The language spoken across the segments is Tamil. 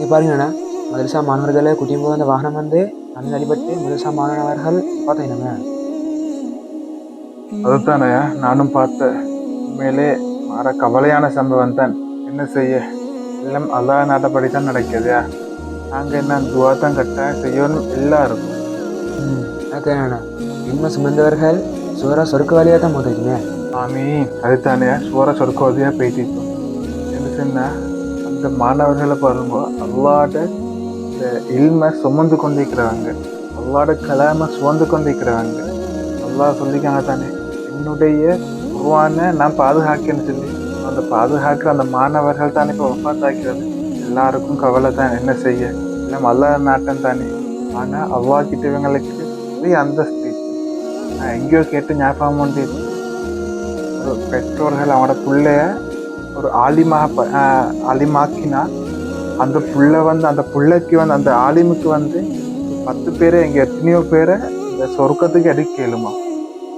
இங்கே பாருங்கண்ணா மதரசா மாணவர்களை கூட்டியும் போது அந்த வாகனம் வந்து தண்ணி அடிபட்டு மதரசா மாணவர்கள் பார்த்தீங்கன்னாங்க அதுதானே நானும் பார்த்தேன் உண்மையிலே மாற கவலையான சம்பவம் தான். என்ன செய்ய? எல்லாம் அல்லா நாட்டப்படி தான் நடக்குது. நாங்கள் என்ன துவா தான் கட்டாயம் செய்யணும்? எல்லாருக்கும். ம் அண்ணா. இன்மை சுமந்தவர்கள் சுவரா சொருக்க வழியாக தான் போட்டுருக்கீங்க ஆமீ அதுதானே சோற சொர்க்கோதையாக போயிட்டு இருக்கோம். என்ன சொன்னா? இந்த மாணவர்களை பாருங்க அல்லாட இந்த இல்மை சுமந்து கொண்டிருக்கிறாங்க. அல்லாட கலாமை சுமந்து கொண்டிருக்கிறாங்க. அல்லா சொல்லிக்காங்க தானே என்னுடைய உருவான நான் பாதுகாக்கேன்னு சொல்லி. அந்த பாதுகாக்கிற அந்த மாணவர்கள் தானே இப்போ ஒப்பாத்தாக்கிறது எல்லாருக்கும் கவலை தான் என்ன செய்ய? எல்லாம் அல்லா நாட்டம் தானே. ஆனால் அவ்வா கிட்ட இவங்களுக்கு பெரிய அந்தஸ்து நான் எங்கேயோ கேட்டு ஞாபகம் வந்து பெற்றோர்கள் அவனோட பிள்ளைய ஒரு ஆலிமாக ப- ஆலிமாக்கினா அந்த புள்ள வந்து அந்த புள்ளைக்கு வந்து அந்த ஆலிமுக்கு வந்து பத்து பேரை எங்கள் எத்தனையோ பேரை இந்த சொர்க்கத்துக்கு எடுக்க கேளுமா.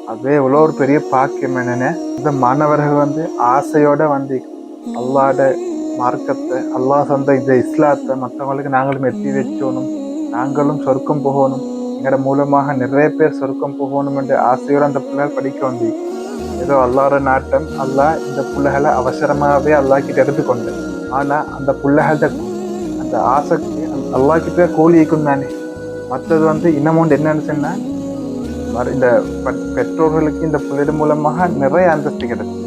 அதே எவ்வளோ ஒரு பெரிய பாக்கியம் என்னென்ன? இந்த மாணவர்கள் வந்து ஆசையோட வந்து அல்லாட மார்க்கத்தை அல்லாஹ் சொந்த இந்த இஸ்லாத்தை மற்றவங்களுக்கு நாங்களும் எத்தி வச்சோணும் நாங்களும் சொர்க்கம் போகணும். எங்களோட மூலமாக நிறைய பேர் சொர்க்கம் போகணும் என்ற ஆசையோடு அந்த பிள்ளைகள் படிக்க வந்து ஏதோ அல்லாஹ்வோட நாட்டம் அல்லாஹ் இந்த பிள்ளைகளை அவசரமாகவே அல்லாக்கிட்ட எடுத்துக்கொண்டு ஆனால் அந்த பிள்ளைகள்ட்ட அந்த ஆசக்தி அல்லாஹ் கிட்ட கூலி இருக்கும் தானே மற்றது வந்து இன்னமும் என்னன்னு சொன்னால் மறு- இந்த பெற்றோர்களுக்கு இந்த பிள்ளைகள் மூலமாக நிறைய அந்தஸ்து கிடைக்கும்.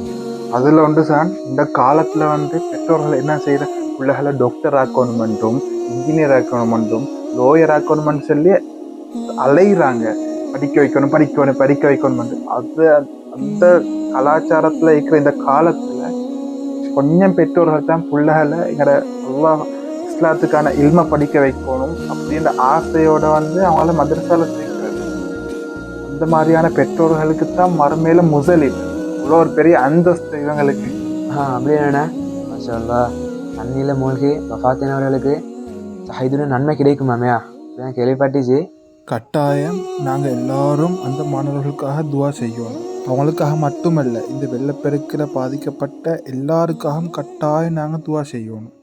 அதில் ஒன்று சார் இந்த காலத்தில் வந்து பெற்றோர்கள் என்ன செய்கிற பிள்ளைகளை டாக்டர் ஆக்கணும் என்றும் இன்ஜினியர் ஆக்கணும் என்றும் லோயர் ஆக்கணும்னு சொல்லி அலைகிறாங்க படிக்க வைக்கணும் படிக்க வைக்கணும் படிக்க வைக்கணும் அது அந்த கலாச்சாரத்தில் இருக்கிற இந்த காலத்தில் கொஞ்சம் பெற்றோர்கள் தான் பிள்ளைகளை எங்களோட அல்லாஹ் இஸ்லாத்துக்கான இல்மை படிக்க வைக்கணும் அப்படின்ற ஆசையோட வந்து அவங்கள மதரசால சேர்க்கிறது. அந்த மாதிரியான பெற்றோர்களுக்கு தான் மறுமையில முதலில் இவ்வளோ ஒரு பெரிய அந்தஸ்து இவங்களுக்கு. ஆ மாஷா அல்லா தண்ணியில் மூழ்கி வஃபாத்தினவர்களுக்கு சஹிதுன நன்மை கிடைக்குமாமையா இப்படிதான் கேள்விப்பட்டுச்சு. கட்டாயம் நாங்கள் எல்லாரும் அந்த மாணவர்களுக்காக துவா செய்யணும். அவங்களுக்காக மட்டுமல்ல இந்த வெள்ளப்பெருக்கில் பாதிக்கப்பட்ட எல்லாருக்காகவும் கட்டாயம் நாங்கள் துவா செய்யணும்.